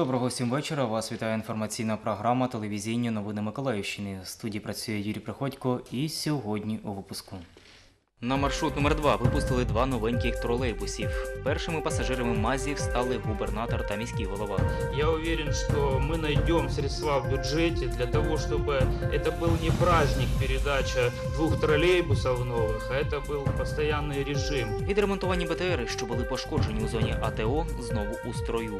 Доброго всім вечора. Вас вітає інформаційна програма Телевізійні новини Миколаївщини. В студії працює Юрій Приходько і сьогодні у випуску. На маршрут номер 2 випустили два новеньких тролейбусів. Першими пасажирами МАЗів стали губернатор та міський голова. Я уверен, что мы найдем средства в бюджете для того, чтобы это был не праздник передача двух троллейбусов новых, а это был постоянный режим. Відремонтовані БТРи, що були пошкоджені у зоні АТО, знову у строю.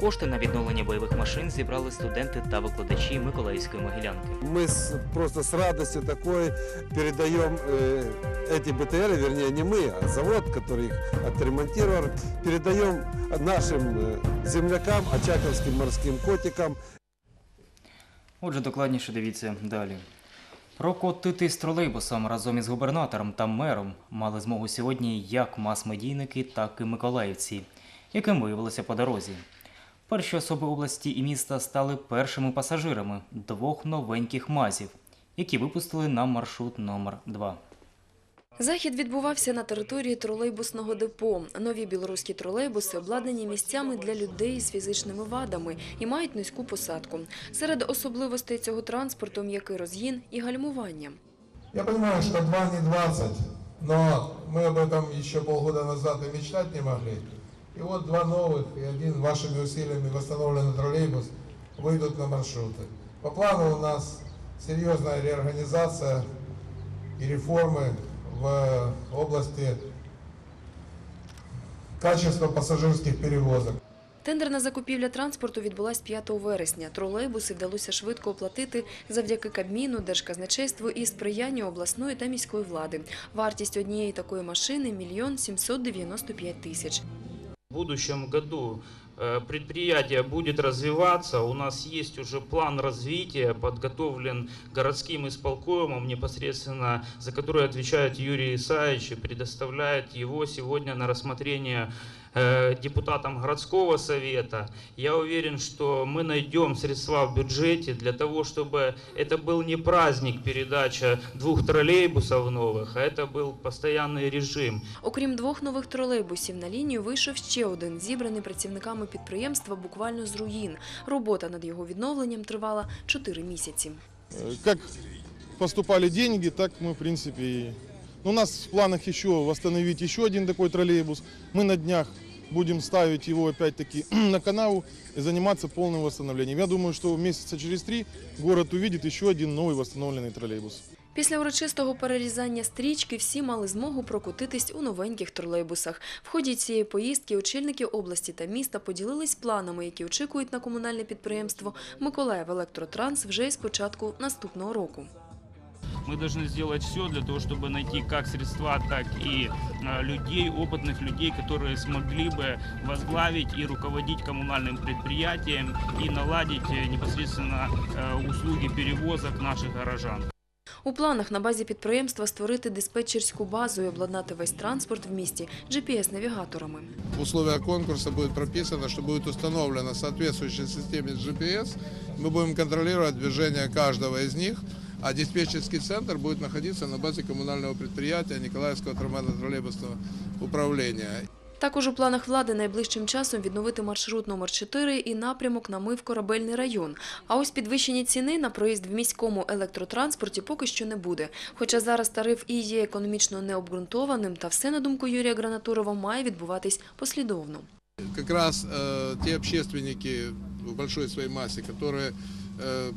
Кошти на відновлення бойових машин зібрали студенти та викладачі Миколаївської могилянки. Мы с- просто с радостью такой передаем э, эти БТРы, вернее не мы, а завод, который их отремонтировал, передаем нашим э, землякам, очаковским морским котикам. Отже, докладніше дивіться далі. Прокотити з тролейбусом разом із губернатором та мером мали змогу сьогодні як мас-медійники, так і миколаївці, яким виявилося по дорозі. Перші особи області і міста стали першими пасажирами двох новеньких мазів, які випустили на маршрут номер 2 Захід відбувався на території тролейбусного депо. Нові білоруські тролейбуси обладнані місцями для людей з фізичними вадами і мають низьку посадку. Серед особливостей цього транспорту м'який розгін і гальмування. Я понимаю, что 2 не 20, но мы об этом еще полгода назад и мечтать не могли. И вот два новых и один вашими усилиями восстановленный троллейбус выйдут на маршруты. По плану у нас серьезная реорганизация и реформы в области качества пассажирских перевозок. Тендерна закупівля транспорту відбулась 5 вересня. Тролейбуси вдалося швидко оплатити завдяки Кабміну, Держказначейству і сприянню обласної та міської влади. Вартість однієї такої машини – мільйон 795 тисяч. В будущем году э, предприятие будет развиваться. У нас есть уже план развития, подготовлен городским исполкомом непосредственно, за который отвечает Юрий Исаевич и предоставляет его сегодня на рассмотрение депутатам городского совета. Я уверен, что мы найдем средства в бюджете для того, чтобы это был не праздник передача двух троллейбусов новых, а это был постоянный режим. Окрім двох нових тролейбусів, на лінію вийшов ще один, зібраний працівниками підприємства буквально з руїн. Робота над його відновленням тривала 4 місяці. Э, Как поступали деньги, так мы, в принципе, и... Ну, у нас в планах еще восстановить еще один такой троллейбус. Мы на днях будем ставить его опять-таки на канаву и заниматься полным восстановлением. Я думаю, что месяца через три город увидит еще один новый восстановленный троллейбус. Після урочистого перерізання стрічки всі мали змогу прокотитись у новеньких тролейбусах. В ході цієї поїздки очільники області та міста поділились планами, які очікують на комунальне підприємство Миколаїв Електротранс вже із початку наступного року. Мы должны сделать все для того, чтобы найти как средства, так и э, людей, опытных людей, которые смогли бы возглавить и руководить коммунальным предприятием и наладить э, непосредственно э, услуги перевозок наших горожан. У планах на базі підприємства створити диспетчерську базу і обладнати весь транспорт в місті GPS-навігаторами. В условиях конкурса будет прописано, что будет установлена соответствующая системе GPS. Мы будем контролировать движение каждого из них, а диспетчерский центр будет находиться на базе коммунального предприятия Николаевского трамвайно-троллейбусного управления. Також у планах влади найближчим часом відновити маршрут номер 4 і напрямок на Мив-Корабельний район. А ось підвищені ціни на проїзд в міському електротранспорті поки що не буде. Хоча зараз тариф і є економічно необґрунтованим, та все, на думку Юрія Гранатурова, має відбуватись послідовно. Как раз э, те общественники в большой своей массе, которые э,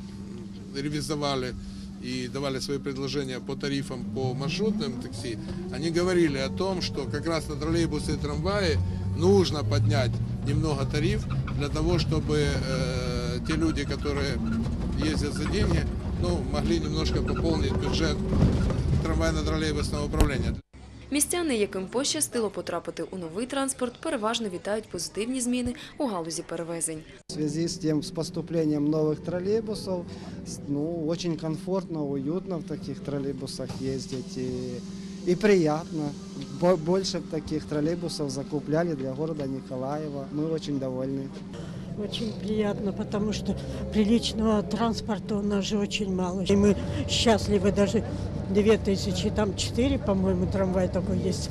ревизовали и давали свои предложения по тарифам по маршрутным такси, они говорили о том, что как раз на троллейбусы и трамваи нужно поднять немного тариф для того, чтобы э, те люди, которые ездят за деньги, ну, могли немножко пополнить бюджет трамвайно-троллейбусного управления. Містяни, яким пощастило потрапити у новий транспорт, переважно вітають позитивні зміни у галузі перевезень. В связи с тем, с поступлением новых троллейбусов, с- ну, очень комфортно, уютно в таких троллейбусах ездить и, и приятно. Бо- Больше таких троллейбусов закупляли для города Николаева. Мы очень довольны. Очень приятно, потому что приличного транспорта у нас же очень мало. И мы счастливы, даже две тысячи, там четыре, по-моему, трамвай такой есть.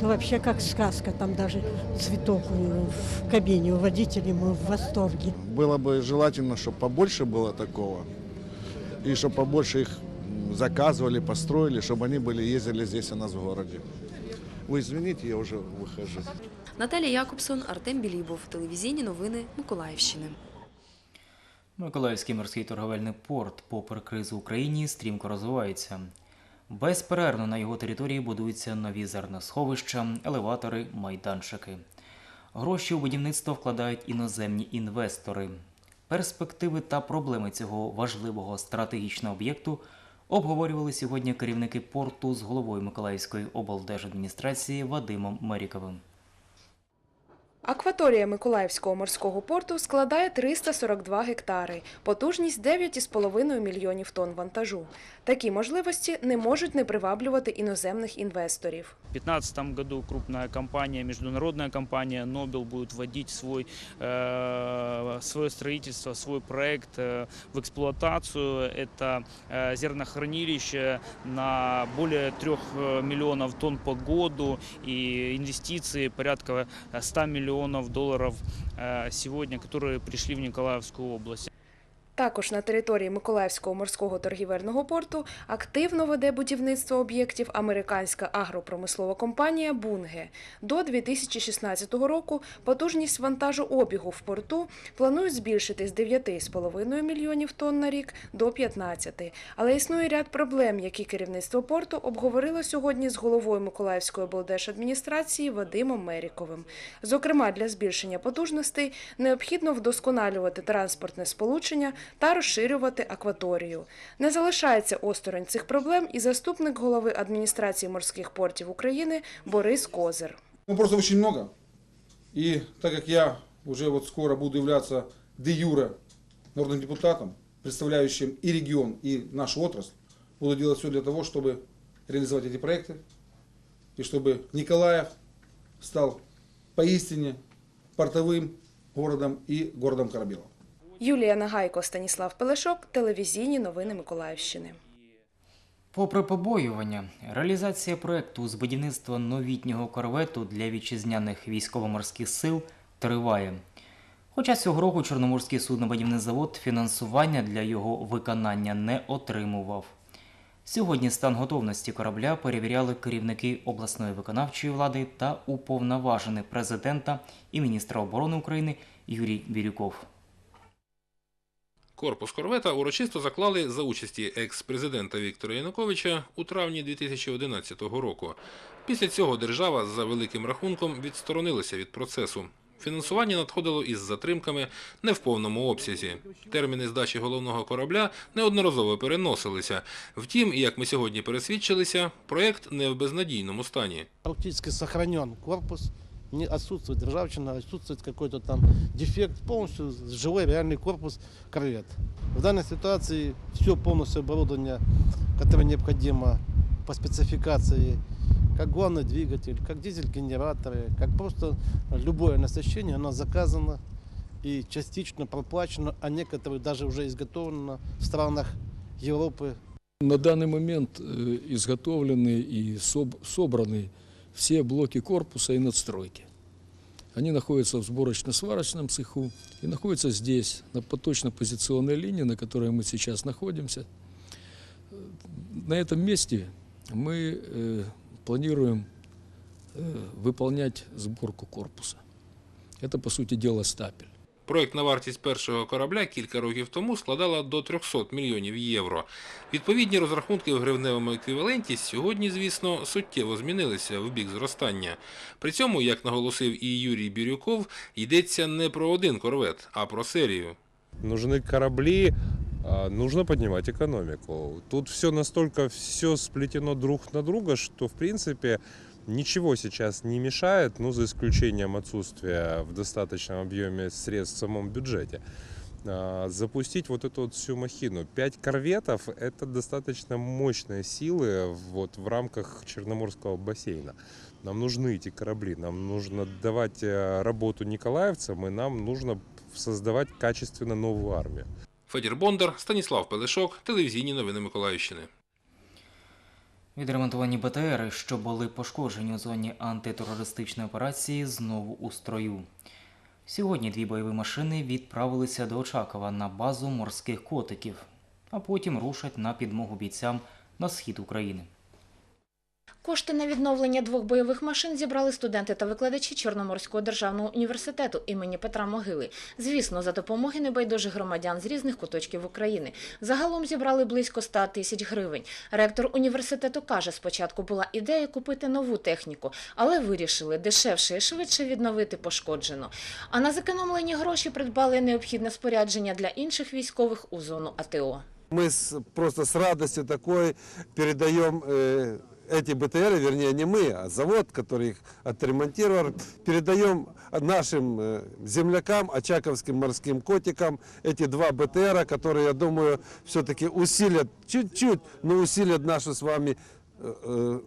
Ну, вообще, как сказка, там даже цветок э, в кабине у водителей, мы в восторге. Было бы желательно, чтобы побольше было такого. И чтобы побольше их м, заказывали, построили, чтобы они были, ездили здесь у нас в городе. Вы извините, я уже выхожу. Наталія Якобсон, Артем Білібов. Телевізійні новини Миколаївщини. Миколаївський морський торговельний порт, попри кризу в Україні, стрімко розвивається. Безперервно на його території будуються нові зерносховища, елеватори, майданчики. Гроші у будівництво вкладають іноземні інвестори. Перспективи та проблеми цього важливого стратегічного об'єкту обговорювали сьогодні керівники порту з головою Миколаївської облдержадміністрації Вадимом Меріковим. Акваторія Миколаївського морського порту складає 342 гектари, потужність 9,5 мільйонів тонн вантажу. Такі можливості не можуть не приваблювати іноземних інвесторів. В 2015 году крупная компания, международная компания Nobel будет вводить свой, э, свое строительство, свой проект э, в эксплуатацию. Это э, зернохранилище на более 3 миллионов тонн по году и инвестиции порядка э, 100 миллионов долларов э, сегодня, которые пришли в Николаевскую область. Також на території Миколаївського морського торгівельного порту активно веде будівництво об'єктів американська агропромислова компанія Бунге. До 2016 року потужність вантажообігу в порту планують збільшити з 9,5 мільйонів тонн на рік до 15. Але існує ряд проблем, які керівництво порту обговорило сьогодні з головою Миколаївської облдержадміністрації Вадимом Меріковим. Зокрема, для збільшення потужностей необхідно вдосконалювати транспортне сполучення та розширювати акваторію. Не залишається осторонь цих проблем і заступник голови адміністрації морських портів України Борис Козир. Вопросов очень много. И так как я уже вот скоро буду являться де юре народным депутатом, представляющим и регион, и нашу отрасль, буду делать все для того, чтобы реализовать эти проекты, и чтобы Николаев стал поистине портовым городом и городом корабелов. Юлія Нагайко, Станіслав Пелешок, телевізійні новини Миколаївщини. Попри побоювання, реалізація проекту з будівництва новітнього корвету для вітчизняних військово-морських сил триває. Хоча цього року Чорноморський суднобудівний завод фінансування для його виконання не отримував. Сьогодні стан готовності корабля перевіряли керівники обласної виконавчої влади та уповноважений президента і міністра оборони України Юрій Бірюков. Корпус корвета урочисто заклали за участі екс-президента Віктора Януковича у травні 2011 року. Після цього держава за великим рахунком відсторонилася від процесу. Фінансування надходило із затримками не в повному обсязі. Терміни здачі головного корабля неодноразово переносилися. Втім, як ми сьогодні пересвідчилися, проєкт не в безнадійному стані. Практически сохранен корпус, не отсутствует ржавчина, отсутствует какой-то там дефект, полностью живой реальный корпус корвет. В данной ситуации все полностью оборудование, которое необходимо по спецификации, как главный двигатель, как дизель-генераторы, как просто любое насыщение, оно заказано и частично проплачено, а некоторые даже уже изготовлено в странах Европы, На данный момент э, изготовлены и соб- собраны все блоки корпуса и надстройки. Они находятся в сборочно-сварочном цеху и находятся здесь, на поточно-позиционной линии, на которой мы сейчас находимся. Э, На этом месте мы э, планируем э, выполнять сборку корпуса. Это, по сути дела, стапель. Проєктна вартість першого корабля кілька років тому складала до 300 мільйонів євро. Відповідні розрахунки в гривневому еквіваленті сьогодні, звісно, суттєво змінилися в бік зростання. При цьому, як наголосив і Юрій Бірюков, йдеться не про один корвет, а про серію. Нужны корабли, а, нужно поднимать экономику. Тут все настолько все сплетено друг на друга, что в принципе ничего сейчас не мешает, ну за исключением отсутствия в достаточном объеме средств в самом бюджете, а, запустить вот эту вот всю махину. Пять корветов – это достаточно мощные силы вот в рамках Черноморского бассейна. Нам нужны эти корабли, нам нужно давать э, работу николаевцам, и нам нужно создавать качественно новую армию. Федір Бондар, Станіслав Пелешок, телевізійні новини Миколаївщини. Відремонтовані БТРи, що були пошкоджені у зоні антитерористичної операції, знову у строю. Сьогодні дві бойові машини відправилися до Очакова на базу морських котиків, а потім рушать на підмогу бійцям на схід України. Кошти на відновлення двох бойових машин зібрали студенти та викладачі Чорноморського державного університету імені Петра Могили. Звісно, за допомоги небайдужих громадян з різних куточків України. Загалом зібрали близько 100 тисяч гривень. Ректор університету каже, спочатку була ідея купити нову техніку, але вирішили дешевше і швидше відновити пошкоджену. А на зекономлені гроші придбали необхідне спорядження для інших військових у зону АТО. С- просто с радостью такой передаем э, эти БТРы, вернее не мы, а завод, который их отремонтировал, передаем нашим э, землякам, очаковским морским котикам, эти два БТРа, которые, я думаю, все-таки усилят, чуть-чуть, но усилят нашу с вами, э, э,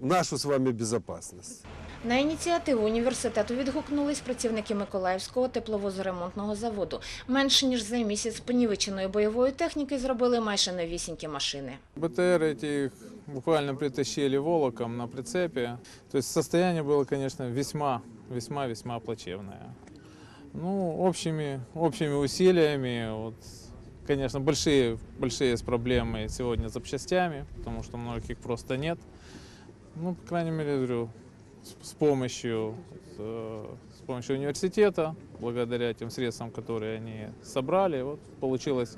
нашу с вами безопасность. На ініціативу університету відгукнулись працівники Миколаївського тепловозоремонтного заводу. Менше ніж за місяць понівеченої бойової техніки зробили майже новісінькі машини. БТР эти буквально притащили волоком на прицепе. То есть состояние было, конечно, весьма, весьма, весьма плачевное. Ну, общими, общими усилиями, вот, конечно, большие, большие есть проблемы сегодня с запчастями, потому что многих их просто нет. Ну, по крайней мере, говорю, с, помощью, э, с помощью университета, благодаря тем средствам, которые они собрали, вот, получилось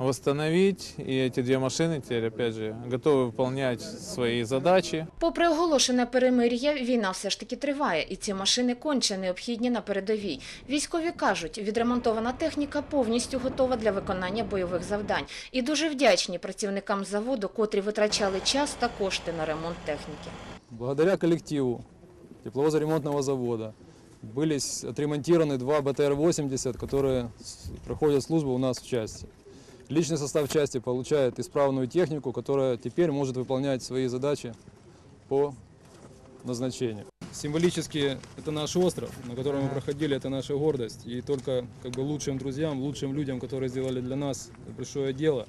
восстановить. И эти две машины теперь, опять же, готовы выполнять свои задачи. Попри оголошене перемир'я, війна все ж таки триває, і ці машини конче необхідні на передовій. Військові кажуть, відремонтована техніка повністю готова для виконання бойових завдань. І дуже вдячні працівникам заводу, котрі витрачали час та кошти на ремонт техніки. Благодаря коллективу тепловозоремонтного завода были с- отремонтированы два БТР-80, которые с- проходят службу у нас в части. Личный состав части получает исправную технику, которая теперь может выполнять свои задачи по назначению. Символически это наш остров, на котором мы проходили, это наша гордость. И только как бы лучшим друзьям, лучшим людям, которые сделали для нас большое дело,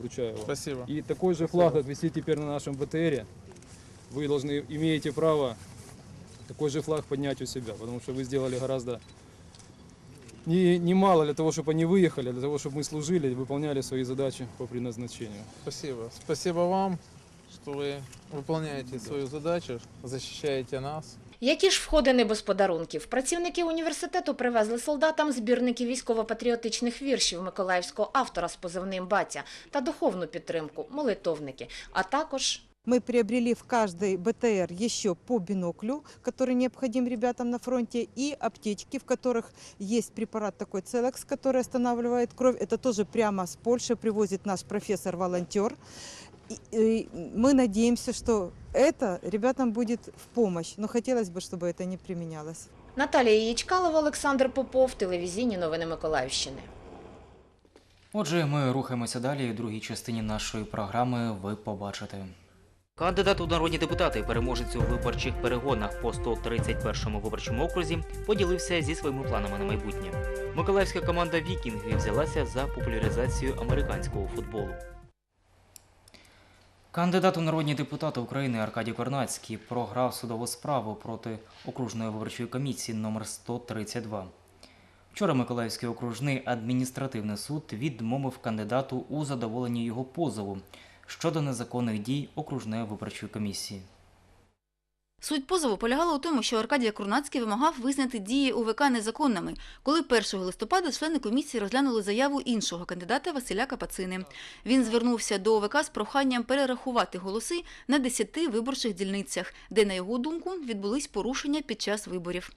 вручаю вам. Спасибо. И такой же флаг, как висит теперь на нашем БТРе, вы должны, имеете право такой же флаг поднять у себя, потому что вы сделали гораздо не, немало для того, чтобы они выехали, а для того, чтобы мы служили и выполняли свои задачи по предназначению. Спасибо. Спасибо вам, что вы выполняете свою задачу, защищаете нас. Які ж входини без подарунків? Працівники університету привезли солдатам збірники військово-патріотичних віршів миколаївського автора з позивним «Батя» та духовну підтримку – молитовники, а також Мы приобрели в каждой БТР еще по биноклю, который необходим ребятам на фронте, и аптечки, в которых есть препарат такой Целекс, который останавливает кровь. Это тоже прямо с Польши привозит наш профессор-волонтер. И- и мы надеемся, что это ребятам будет в помощь, но хотелось бы, чтобы это не применялось. Наталія Ячкалова, Олександр Попов, телевізійні новини Миколаївщини. Отже, ми рухаємося далі. У другій частині нашої програми ви побачите. Кандидат у народні депутати, переможець у виборчих перегонах по 131-му виборчому окрузі, поділився зі своїми планами на майбутнє. Миколаївська команда Вікінги взялася за популяризацію американського футболу. Кандидат у народні депутати України Аркадій Корнацький програв судову справу проти окружної виборчої комісії номер 132. Вчора Миколаївський окружний адміністративний суд відмовив кандидату у задоволенні його позову щодо незаконних дій окружної виборчої комісії. Суть позову полягала у тому, що Аркадій Курнацький вимагав визнати дії УВК незаконними, коли 1 листопада члени комісії розглянули заяву іншого кандидата Василя Капацини. Він звернувся до ОВК з проханням перерахувати голоси на 10 виборчих дільницях, де, на його думку, відбулись порушення під час виборів.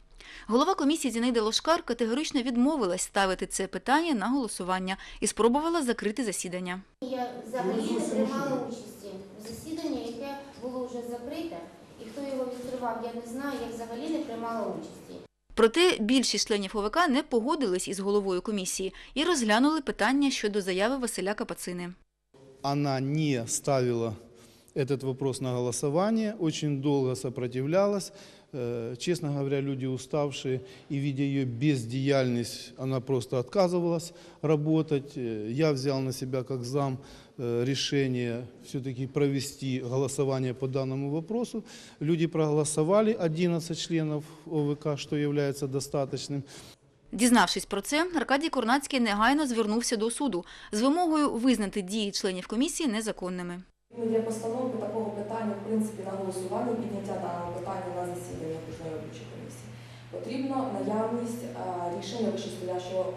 Голова комісії Зінаїда Лошкар категорично відмовилась ставити це питання на голосування і спробувала закрити засідання. Я взагалі не приймала участі в засіданні, яке було вже закрите, і хто його відкривав, я не знаю, я взагалі не приймала участі. Проте більшість членів ОВК не погодились із головою комісії і розглянули питання щодо заяви Василя Капацини. она не ставила этот вопрос на голосование, очень долго сопротивлялась. Э, Честно говоря, люди уставшие, и видя ее бездеяльность, она просто отказывалась работать. Э, Я взял на себя как зам э, решение все-таки провести голосование по данному вопросу. Люди проголосовали, 11 членов ОВК, что является достаточным. Дізнавшись про це, Аркадій Курнацький негайно звернувся до суду з вимогою визнати дії членів комісії незаконними. Для постановки такого питання, в принципі, на голосування підняття даного питання на засідання окружної виборчої комісії потрібно наявність е, рішення вищестоящого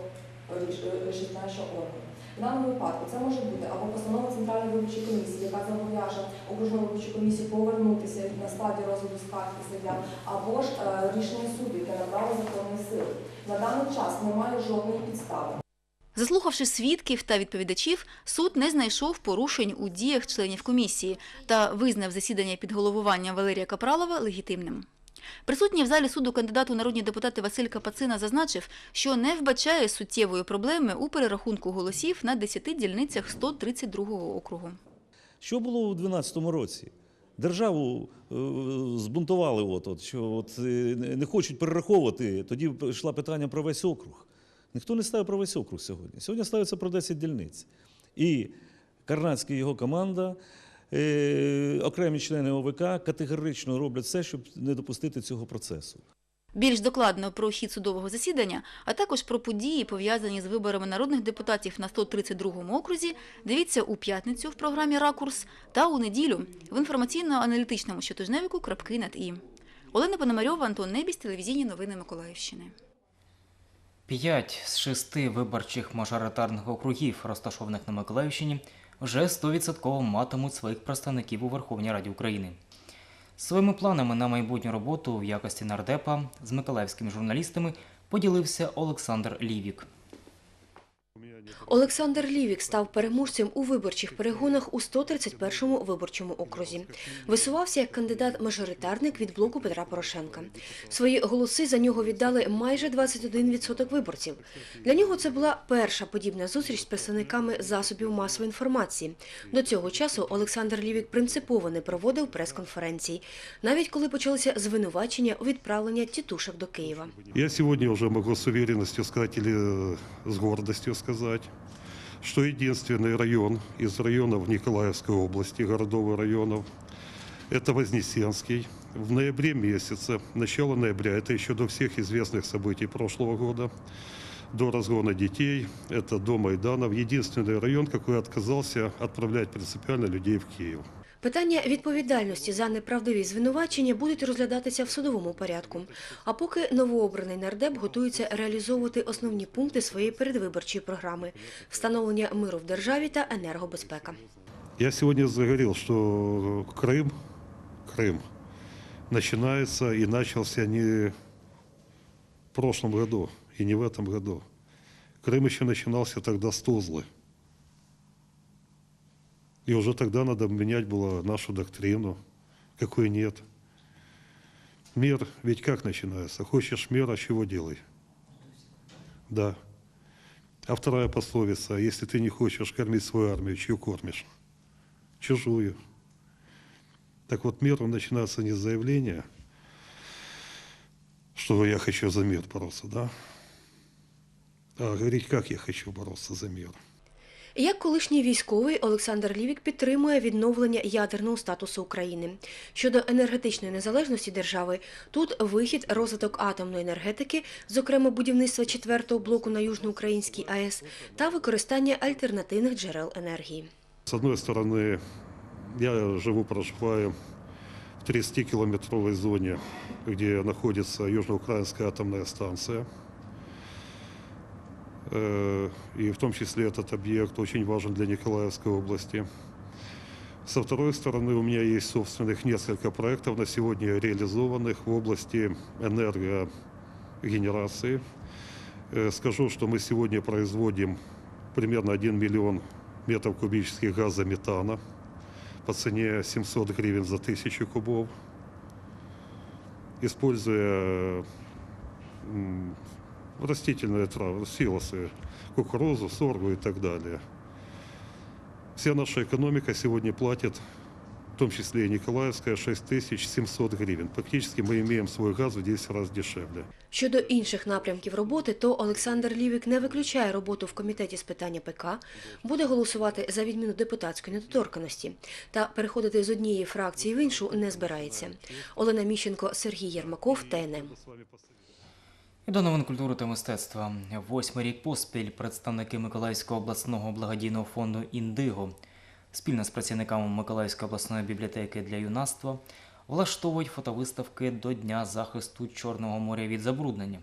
вищестоящого органу. В даному випадку це може бути або постанова Центральної виборчої комісії, яка зобов'яже окружну виборчу комісію повернутися на стадію розгляду скарг і суддя, або ж е, рішення суду, яке набрало законної сили. На даний час немає жодної підстави. Заслухавши свідків та відповідачів, суд не знайшов порушень у діях членів комісії та визнав засідання під головуванням Валерія Капралова легітимним. Присутній в залі суду кандидат у народні депутати Василь Капацина зазначив, що не вбачає суттєвої проблеми у перерахунку голосів на 10 дільницях 132 округу. Що було у 2012 році? Державу е, збунтували, от, от, що от, е, не хочуть перераховувати. Тоді йшло питання про весь округ. Ніхто не ставив про весь округ сьогодні. Сьогодні ставиться про 10 дільниць. І Карнацький і його команда, окремі члени ОВК категорично роблять все, щоб не допустити цього процесу. Більш докладно про хід судового засідання, а також про події, пов'язані з виборами народних депутатів на 132-му окрузі, дивіться у п'ятницю в програмі Ракурс та у неділю в інформаційно-аналітичному щотижневику «Крапки над і». Олена Пономарьова, Антон Небіс, телевізійні новини Миколаївщини. П'ять з шести виборчих мажоритарних округів, розташованих на Миколаївщині, вже 100% матимуть своїх представників у Верховній Раді України. Своїми планами на майбутню роботу в якості нардепа з миколаївськими журналістами поділився Олександр Лівік. Олександр Лівік став переможцем у виборчих перегонах у 131-му виборчому окрузі. Висувався як кандидат-мажоритарник від блоку Петра Порошенка. Свої голоси за нього віддали майже 21% виборців. Для нього це була перша подібна зустріч з представниками засобів масової інформації. До цього часу Олександр Лівік принципово не проводив прес-конференцій, навіть коли почалися звинувачення у відправлення тітушок до Києва. Я сегодня уже могу с уверенностью сказать или э, с гордостью сказать, что единственный район из районов Николаевской области, городов и районов, это Вознесенский. В ноябре месяце, начало ноября, это еще до всех известных событий прошлого года, до разгона детей, это до Майданов, единственный район, какой отказался отправлять принципиально людей в Киев. Питання відповідальності за неправдиві звинувачення будуть розглядатися в судовому порядку. А поки новообраний нардеп готується реалізовувати основні пункти своєї передвиборчої програми – встановлення миру в державі та енергобезпека. Я сегодня заговорил, что Крым, Крым начинается и начался не в прошлом году и не в этом году. Крым еще начинался тогда с Тузлы. И уже тогда надо менять было нашу доктрину, какой нет. Мир ведь как начинается? Хочешь мира, чего делай? Да. А вторая пословица, если ты не хочешь кормить свою армию, чью кормишь? Чужую. Так вот, мир он начинается не с заявления, что я хочу за мир бороться, да? А говорить, как я хочу бороться за мир. Як колишній військовий Олександр Лівік підтримує відновлення ядерного статусу України. Щодо енергетичної незалежності держави, тут вихід, розвиток атомної енергетики, зокрема будівництво четвертого блоку на Южноукраїнській АЕС та використання альтернативних джерел енергії. С одной стороны, я живу, проживаю в 30-километровой зоне, где находится Южноукраинская атомная станция. Э, И в том числе этот объект очень важен для Николаевской области. Со второй стороны, у меня есть собственных несколько проектов на сегодня реализованных в области энергогенерации. Э, Скажу, что мы сегодня производим примерно 1 миллион метров кубических газа метана по цене 700 гривен за тысячу кубов, используя м, растительные травы, силосы, кукурузу, соргу и так далее. Вся наша экономика сегодня платит в том числе и Николаевская, 6700 гривен. Фактически мы имеем свой газ в 10 раз дешевле. Щодо інших напрямків роботи, то Олександр Лівік не виключає роботу в комітеті з питання ПК, буде голосувати за відміну депутатської недоторканості та переходити з однієї фракції в іншу не збирається. Олена Міщенко, Сергій Єрмаков, ТНМ. І до новин культури та мистецтва. Восьмий рік поспіль представники Миколаївського обласного благодійного фонду «Індиго» спільно з працівниками Миколаївської обласної бібліотеки для юнацтва влаштовують фотовиставки до Дня захисту Чорного моря від забруднення.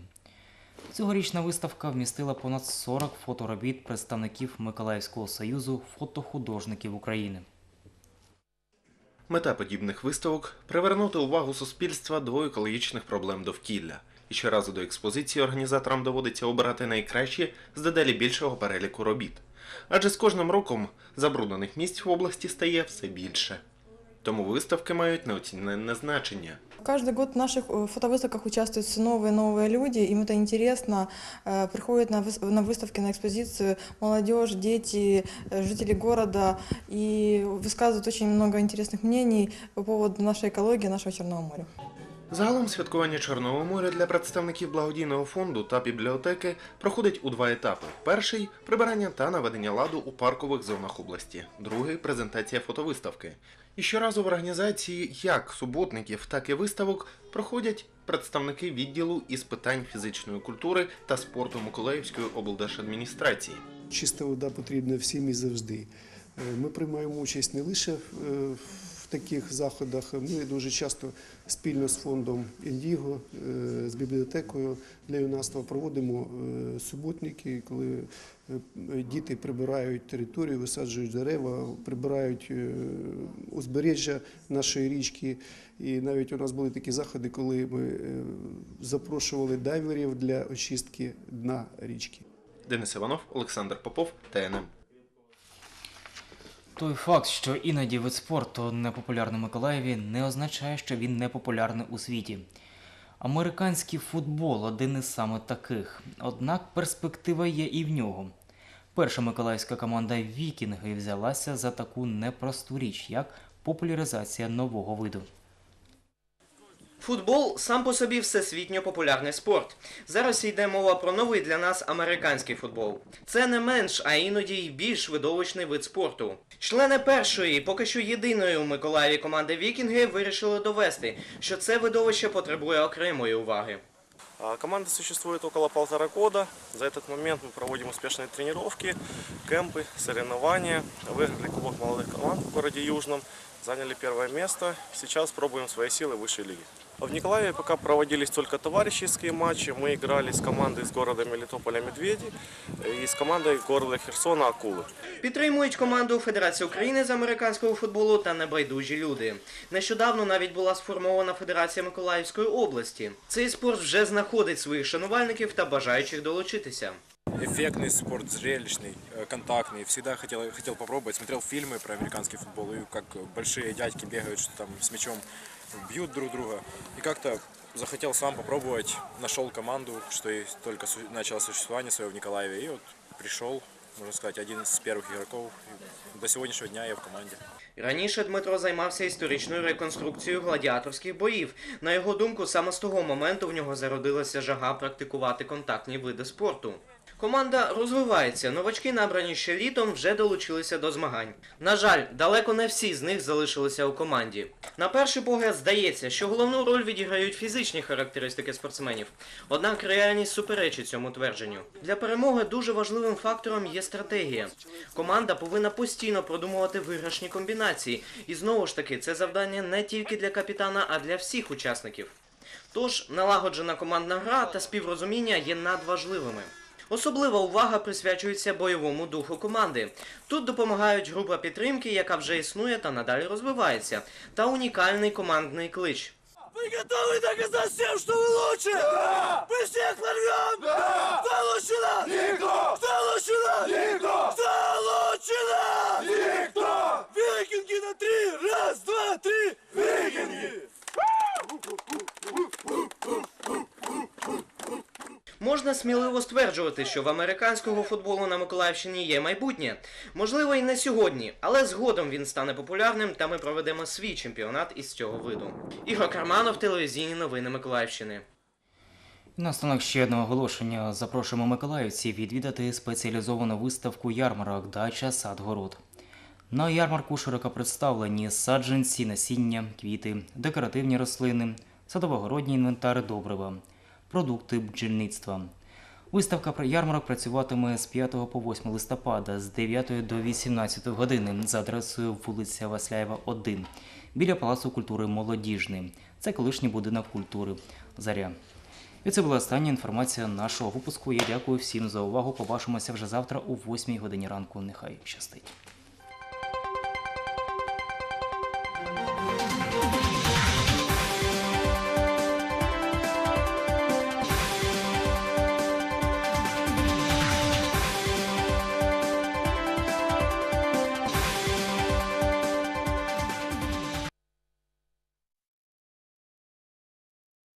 Цьогорічна виставка вмістила понад 40 фоторобіт представників Миколаївського союзу фотохудожників України. Мета подібних виставок привернути увагу суспільства до екологічних проблем довкілля. І щоразу до експозиції організаторам доводиться обирати найкращі з дедалі більшого переліку робіт. Адже з кожним роком забруднених місць в області стає все більше. Тому виставки мають неоціненне значення. Каждый год в наших э, фотовыставках участвуют все новые и новые люди, им это интересно. Э, Приходят на выс- на выставки, на экспозицию молодежь, дети, э, жители города и высказывают очень много интересных мнений по поводу нашей экологии, нашего Черного моря. Загалом святкування Чорного моря для представників благодійного фонду та бібліотеки проходить у два етапи: перший прибирання та наведення ладу у паркових зонах області, другий презентація фотовиставки. І щоразу в організації як суботників, так і виставок проходять представники відділу із питань фізичної культури та спорту Миколаївської облдержадміністрації. Чиста вода потрібна всім і завжди. Е, Ми приймаємо участь не лише е, в таких заходах, ми дуже часто спільно з фондом Індіго, е, з бібліотекою для юнацтва проводимо е, суботники, коли е, діти прибирають територію, висаджують дерева, прибирають узбережжя нашої річки. І навіть у нас були такі заходи, коли ми запрошували дайверів для очистки дна річки. Денис Іванов, Олександр Попов, ТНМ. Той факт, що іноді вид спорту непопулярний в Миколаєві, не означає, що він непопулярний у світі. Американський футбол один із саме таких. Однак перспектива є і в нього. Перша миколаївська команда Вікінги взялася за таку непросту річ, як популяризація нового виду. Футбол сам по собі всесвітньо популярний спорт. Зараз йде мова про новий для нас американський футбол. Це не менш, а іноді й більш видовищний вид спорту. Члени першої, поки що єдиної у Миколаєві команди Вікінги вирішили довести, що це видовище потребує окремої уваги. А, Команда существует около полтора года. За этот момент мы проводим успешные тренировки, кемпы, соревнования. Выиграли Кубок молодых команд в городе Южном, заняли первое место. Сейчас пробуем свои силы в высшей лиге. В Николаеве пока проводились только товарищеские матчи. Мы играли с командой из города Мелитополя «Медведи» и с командой города Херсона «Акулы». Підтримують команду Федерації України з американського футболу та небайдужі люди. Нещодавно навіть була сформована Федерація Миколаївської області. Цей спорт вже знаходить своїх шанувальників та бажаючих долучитися. эффектный спорт, зрелищный, э, контактный. Всегда хотел, хотел попробовать. Смотрел фильмы про американский футбол, и как большие дядьки бегают, что там с мячом бьют друг друга. И как-то захотел сам попробовать. Нашел команду, что и только начало существование свое в Николаеве. И вот пришел, можно сказать, один из первых игроков. И до сегодняшнего дня я в команде. Раніше Дмитро займався історичною реконструкцією гладіаторських боїв. На його думку, саме з того моменту в нього зародилася жага практикувати контактні види спорту. Команда розвивається. Новачки, набрані ще літом, вже долучилися до змагань. На жаль, далеко не всі з них залишилися у команді. На перший погляд здається, що головну роль відіграють фізичні характеристики спортсменів. Однак реальність суперечить цьому твердженню. Для перемоги дуже важливим фактором є стратегія. Команда повинна постійно продумувати виграшні комбінації. І знову ж таки, це завдання не тільки для капітана, а для всіх учасників. Тож налагоджена командна гра та співрозуміння є надважливими. Особлива увага присвячується бойовому духу команди. Тут допомагають група підтримки, яка вже існує та надалі розвивається, та унікальний командний клич. Вы готовы доказать всем, что вы лучше? Да! Мы всех порвем! Да! Кто лучше нас? Никто! Кто лучше нас? Никто! Кто лучше нас? Никто! Викинги на три! Раз, два, три! Викинги! Можна сміливо стверджувати, що в американського футболу на Миколаївщині є майбутнє. Можливо, і не сьогодні, але згодом він стане популярним, та ми проведемо свій чемпіонат із цього виду. Ігор Карманов, телевізійні новини Миколаївщини. І Наостанок ще одне оголошення. Запрошуємо миколаївців відвідати спеціалізовану виставку ярмарок Дача Садгород. На ярмарку широко представлені саджанці, насіння, квіти, декоративні рослини, садово-городній інвентар добрива, продукти бджільництва. Виставка про ярмарок працюватиме з 5 по 8 листопада з 9 до 18 години за адресою вулиця Васляєва, 1 біля Палацу культури Молодіжний. Це колишній будинок культури Заря. І це була остання інформація нашого випуску. Я дякую всім за увагу. Побачимося вже завтра о 8 годині ранку. Нехай щастить.